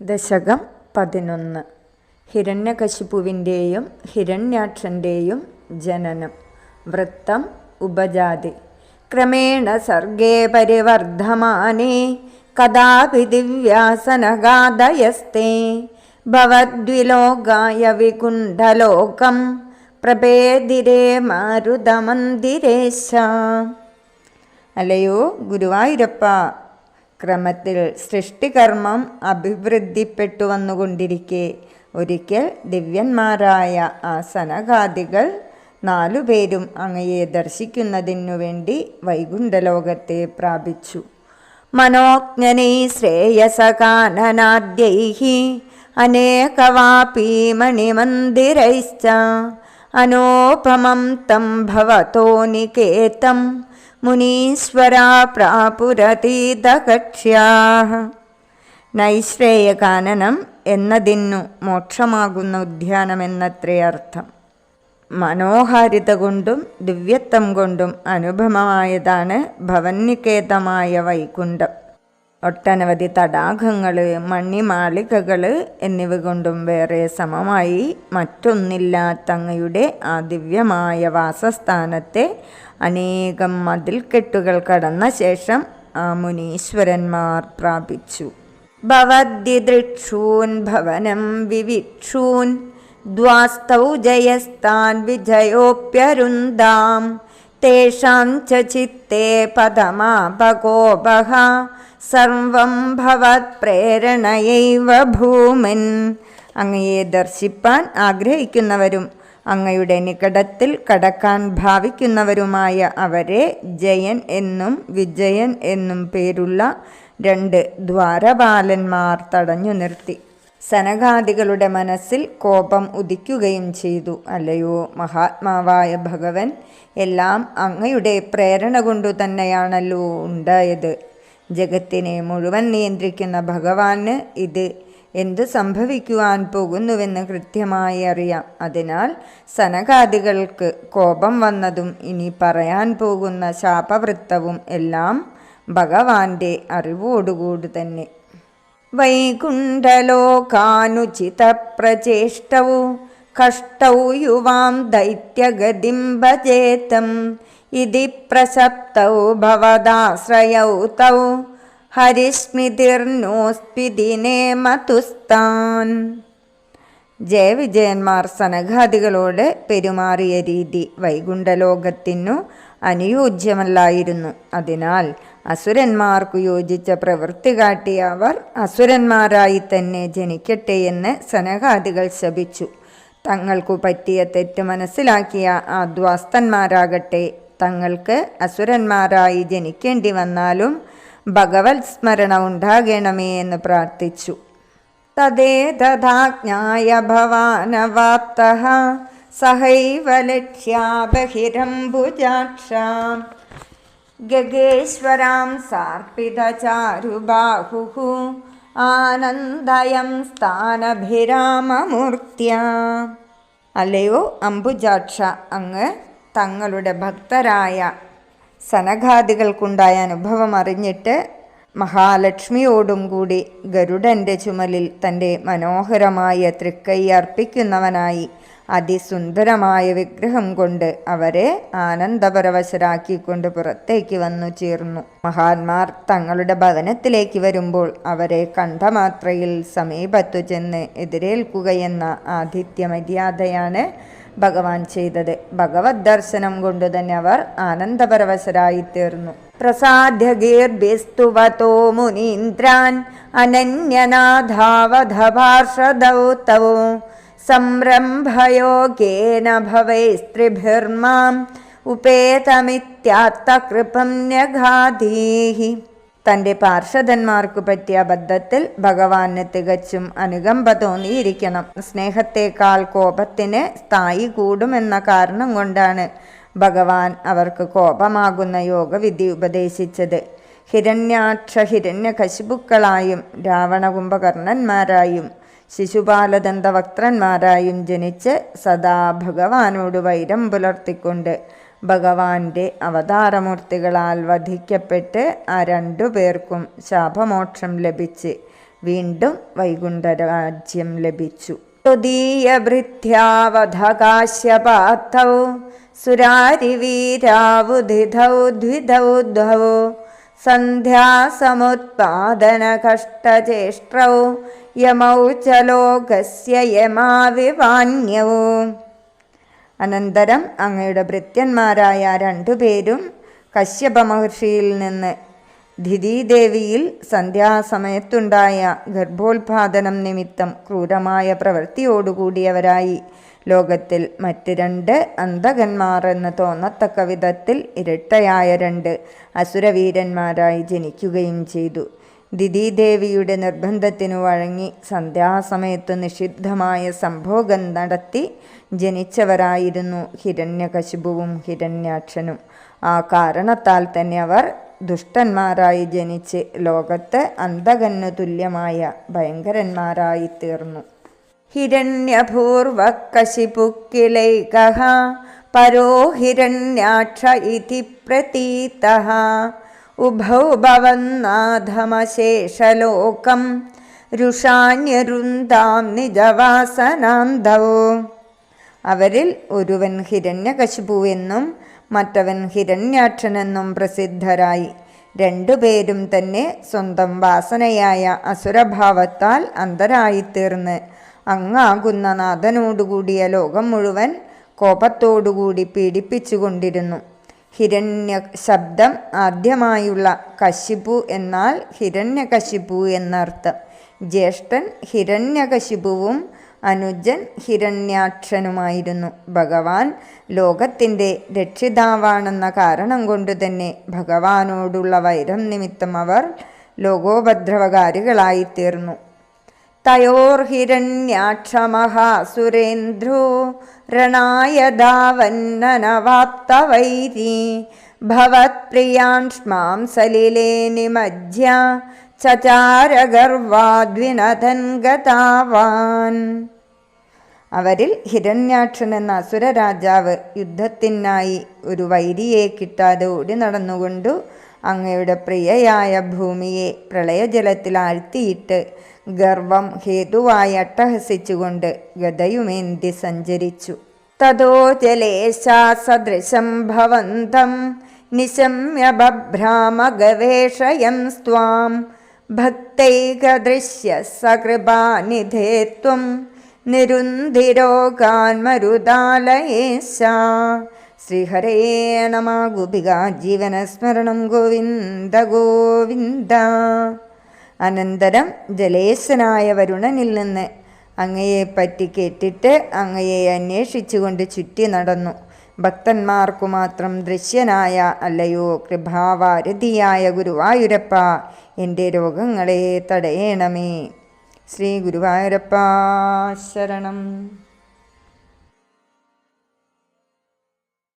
ദശകം പതിനൊന്ന്. ഹിരണ്യകശിപുവിന്റെയും ഹിരണ്യാക്ഷന്റെയും ജനനം. വൃത്തം ഉപജാതി. ക്രമേണ സർഗേ പരിവർദ്ധമാനേ. കഥാപി ദിവ്യാസനഗാദയസ്തേ ഭവദ്വിലോകായ വികുണ്ഠലോകം. പ്രപേദിരേ മാരുതമന്ദിരേശ. അല്ലയോ ഗുരുവായൂരപ്പ ക്രമത്തിൽ സൃഷ്ടികർമ്മം അഭിവൃദ്ധിപ്പെട്ടു വന്നുകൊണ്ടിരിക്കെ ഒരിക്കൽ ദിവ്യന്മാരായ ആ നാലു നാലുപേരും അങ്ങയെ ദർശിക്കുന്നതിനു വേണ്ടി വൈകുണ്ഠലോകത്തെ പ്രാപിച്ചു. മനോജ്ഞനൈ ശ്രേയസകാനനാദ്യൈഹി അനേകവാപി മണിമന്ദിരൈശ്ച അനോപമം തം ഭവതോ നികേതം മുനീശ്വരാ പ്രാപുരതീതകക്ഷ്യാः നൈശ്രേയകാനനം എന്നതിന്നു മോക്ഷമാകുന്ന ഉദ്യാനമെന്നത്രേ അർത്ഥം. മനോഹാരിത കൊണ്ടും ദിവ്യത്വം കൊണ്ടും അനുഭവമായതാണ് ഭവന്നികേതമായ വൈകുണ്ഠം. ഒട്ടനവധി തടാകങ്ങൾ മണിമാളികകൾ എന്നിവ കൊണ്ടും വേറെ സമമായി മറ്റൊന്നില്ലാത്ത അങ്ങയുടെ ആ ദിവ്യമായ വാസസ്ഥാനത്തെ. അനേകം മതിൽക്കെട്ടുകൾ കടന്ന ശേഷം ആ മുനീശ്വരന്മാർ പ്രാപിച്ചു. ഭവദ്യദൃക്ഷൂൻ ഭവനം വിവിക്ഷൂൻ ദ്വാസ്തൗ ജയസ്താൻ വിജയോപ്യരുന്താം. തേഷാം ച ചിത്തേ പദമാപകോപഹ സർവം ഭവത് പ്രേരണയൈവ ഭൂമൻ അങ്ങയെ ദർശിപ്പാൻ ആഗ്രഹിക്കുന്നവരും അങ്ങയുടെ നികടത്തിൽ കടക്കാൻ ഭാവിക്കുന്നവരുമായ അവരെ ജയൻ എന്നും വിജയൻ എന്നും പേരുള്ള രണ്ട് ദ്വാരപാലന്മാർ തടഞ്ഞു നിർത്തി. സനകാദികളുടെ മനസ്സിൽ കോപം ഉദിക്കുകയും ചെയ്തു. അല്ലയോ മഹാത്മാവായ ഭഗവൻ എല്ലാം അങ്ങയുടെ പ്രേരണ കൊണ്ടു തന്നെയാണല്ലോ ഉണ്ടായത്. ജഗത്തിനെ മുഴുവൻ നിയന്ത്രിക്കുന്ന ഭഗവാന് ഇത് എന്ത് സംഭവിക്കുവാൻ പോകുന്നുവെന്ന് കൃത്യമായി അറിയാം. അതിനാൽ സനകാദികൾക്ക് കോപം വന്നതും ഇനി പറയാൻ പോകുന്ന ശാപവൃത്തവും എല്ലാം ഭഗവാന്റെ അറിവോടുകൂടി തന്നെ. പ്രചേഷ്ടൗ കഷ്ടൗ യുവാം ദൈത്യഗതിം ഭജേതം ഇതി പ്രസപ്തൗ ഭവദാശ്രയൗ തൗ ഹരിസ്മൃതിർനോസ്പിദിനേ മതുസ്താൻ ജയവിജയന്മാർ സനഘാദികളോട് പെരുമാറിയ രീതി വൈകുണ്ഠലോകത്തിനു അനുയോജ്യമല്ലായിരുന്നു. അതിനാൽ അസുരന്മാർക്കു യോജിച്ച പ്രവൃത്തി കാട്ടിയ അവർ അസുരന്മാരായി തന്നെ ജനിക്കട്ടെ എന്ന് സനഹാദികൾ ശപിച്ചു. തങ്ങൾക്കു പറ്റിയ തെറ്റ് മനസ്സിലാക്കിയ ആ ദ്വാസ്തന്മാരാകട്ടെ തങ്ങൾക്ക് അസുരന്മാരായി ജനിക്കേണ്ടി വന്നാലും ഭഗവത് സ്മരണ ഉണ്ടാകണമേ എന്ന് പ്രാർത്ഥിച്ചു. തദ്ദേതഥാജ്ഞായ ഭവാനവാപ്ത സഹൈവ ലക്ഷ്യാബഹിരംബുജാക്ഷാം ഗഗേശ്വരാം സാർപ്പിതചാരുബാഹു ആനന്ദയം സ്ഥാനഭിരാമമൂർത്തിയ അല്ലയോ അംബുജാക്ഷ അങ്ങ് തങ്ങളുടെ ഭക്തരായ സനഘാദികൾക്കുണ്ടായ അനുഭവം അറിഞ്ഞിട്ട് മഹാലക്ഷ്മിയോടും കൂടി ഗരുഡന്റെ ചുമലിൽ തന്റെ മനോഹരമായ തൃക്കൈ അർപ്പിക്കുന്നവനായി അതിസുന്ദരമായ വിഗ്രഹം കൊണ്ട് അവരെ ആനന്ദപരവശരാക്കിക്കൊണ്ട് പുറത്തേക്ക് വന്നു ചേർന്നു. മഹാന്മാർ തങ്ങളുടെ ഭവനത്തിലേക്ക് വരുമ്പോൾ അവരെ കണ്ടമാത്രയിൽ സമീപത്തു ചെന്ന് എതിരേൽക്കുകയെന്ന ആതിഥ്യ മര്യാദയാണ് ഭഗവാൻ ചെയ്തത്. ഭഗവത് ദർശനം കൊണ്ട് തന്നെ അവർ ആനന്ദപരവശരായി തീർന്നു. പ്രസാദ്യഗീർഭിസ്തുവതോ മുനീന്ദ്രാൻ അനന്യനാഥാവധ തൗ സംരംഭയോഗേന ഭവൈസ്ത്രിഭിർമാം ഉപേതമിത്യാത്തകൃപം ന്യഗാധീഹി. തന്റെ പാർഷദന്മാർക്ക് പറ്റിയ അബദ്ധത്തിൽ ഭഗവാന് തികച്ചും അനുകമ്പ തോന്നിയിരിക്കണം. സ്നേഹത്തേക്കാൾ കോപത്തിന് സ്ഥായി കൂടുമെന്ന കാരണം കൊണ്ടാണ് ഭഗവാൻ അവർക്ക് കോപമാകുന്ന യോഗവിധി ഉപദേശിച്ചത്. ഹിരണ്യാക്ഷ ഹിരണ്യകശിപുക്കളായും രാവണകുംഭകർണന്മാരായും ശിശുപാലദന്തവക്ത്രന്മാരായും ജനിച്ച് സദാ ഭഗവാനോട് വൈരം പുലർത്തിക്കൊണ്ട് ഭഗവാന്റെ അവതാരമൂർത്തികളാൽ വധിക്കപ്പെട്ട് ആ രണ്ടു പേർക്കും ശാപമോക്ഷം ലഭിച്ച് വീണ്ടും വൈകുണ്ഠരാജ്യം ലഭിച്ചു. തുദീയഭൃത്യാവധകാശ്യപാത്തൗ സുരാരിവീരാവുധിധൗ ദ്വിധൗ ദ്വൗ സന്ധ്യാസമുത്പാദനകഷ്ടചേഷ്ട്രൗ യമൗ ച ലോകസ്യ അനന്തരം അങ്ങയുടെ ഭൃത്യന്മാരായ രണ്ടുപേരും കശ്യപ മഹർഷിയിൽ നിന്ന് ധിതീദേവിയിൽ സന്ധ്യാസമയത്തുണ്ടായ ഗർഭോത്പാദനം നിമിത്തം ക്രൂരമായ പ്രവൃത്തിയോടുകൂടിയവരായി ലോകത്തിൽ മറ്റ് രണ്ട് അന്ധകന്മാർ എന്ന് തോന്നത്തക്ക വിധത്തിൽ ഇരട്ടയായ രണ്ട് അസുരവീരന്മാരായി ജനിക്കുകയും ചെയ്തു. ദിദീദേവിയുടെ നിർബന്ധത്തിനു വഴങ്ങി സന്ധ്യാസമയത്ത് നിഷിദ്ധമായ സംഭോഗം നടത്തി ജനിച്ചവരായിരുന്നു ഹിരണ്യകശിപുവും ഹിരണ്യാക്ഷനും. ആ കാരണത്താൽ തന്നെ അവർ ദുഷ്ടന്മാരായി ജനിച്ച് ലോകത്ത് അന്ധകന്നു തുല്യമായ ഭയങ്കരന്മാരായി തീർന്നു. ഇതി പ്രതീതः ഉഭൗ ഭവന്നാഥമശേഷലോകം രുഷാണ്യരുന്താം നിജവാസനാന്തൗ. അവരിൽ ഒരുവൻ ഹിരണ്യകശിപു എന്നും മറ്റവൻ ഹിരണ്യാക്ഷനെന്നും പ്രസിദ്ധരായി. രണ്ടുപേരും തന്നെ സ്വന്തം വാസനയായ അസുരഭാവത്താൽ അന്തരായിത്തീർന്ന്. അങ്ങാകുന്ന നാഥനോടുകൂടിയ ലോകം മുഴുവൻ കോപത്തോടുകൂടി പീഡിപ്പിച്ചുകൊണ്ടിരുന്നു. ഹിരണ്യ ശബ്ദം ആദ്യമായുള്ള കശിപു എന്നാൽ ഹിരണ്യകശിപു എന്നർത്ഥം. ജ്യേഷ്ഠൻ ഹിരണ്യകശിപുവും അനുജൻ ഹിരണ്യാക്ഷനുമായിരുന്നു. ഭഗവാൻ ലോകത്തിന്റെ രക്ഷിതാവാണെന്ന കാരണം കൊണ്ട് തന്നെ ഭഗവാനോടുള്ള വൈരം നിമിത്തം അവർ ലോകോപദ്രവകാരികളായി തയോർഹിരണ്യാക്ഷമഹാസുരേന്ദ്രോ രണായ ഭവത്പ്രിയാൻഷ്മാം സലിലേ നിമജ്യ ചചാരഗർവാദ്വിനതൻ ഗതാവാൻ അവരിൽ ഹിരണ്യാക്ഷൻ എന്ന അസുരരാജാവ് യുദ്ധത്തിനായി ഒരു വൈരിയെ കിട്ടാതെ ഓടി നടന്നുകൊണ്ടു അങ്ങയുടെ പ്രിയയായ ഭൂമിയെ പ്രളയജലത്തിൽ ആഴ്ത്തിയിട്ട് ഗർവം ഹേതുവായി അട്ടഹസിച്ചുകൊണ്ട് ഗതയുമേന്തി സഞ്ചരിച്ചു. തതോ ജലേശാസദൃശം ഭവന്തം നിശമ്യ ബഭ്രാമ ഗവേഷയം സ്വാം ഭക്തൈകദൃശ്യ സകൃപാനിധേ ത്വം നിരുന്ധിരോഗാൻമരുതാലയേശ ശ്രീഹരേ നമ ഗോപിക ജീവനസ്മരണം ഗോവിന്ദ ഗോവിന്ദ. അനന്തരം ജലേശനായ വരുണനിൽ നിന്ന് അങ്ങയെപ്പറ്റി കേട്ടിട്ട് അങ്ങയെ അന്വേഷിച്ചുകൊണ്ട് ചുറ്റി നടന്നു. ഭക്തന്മാർക്കു മാത്രം ദൃശ്യനായ അല്ലയോ കൃപാവാരതിയായ ഗുരുവായൂരപ്പ എന്റെ രോഗങ്ങളെ തടയണമേ. ശ്രീ ഗുരുവായൂരപ്പ ശരണം.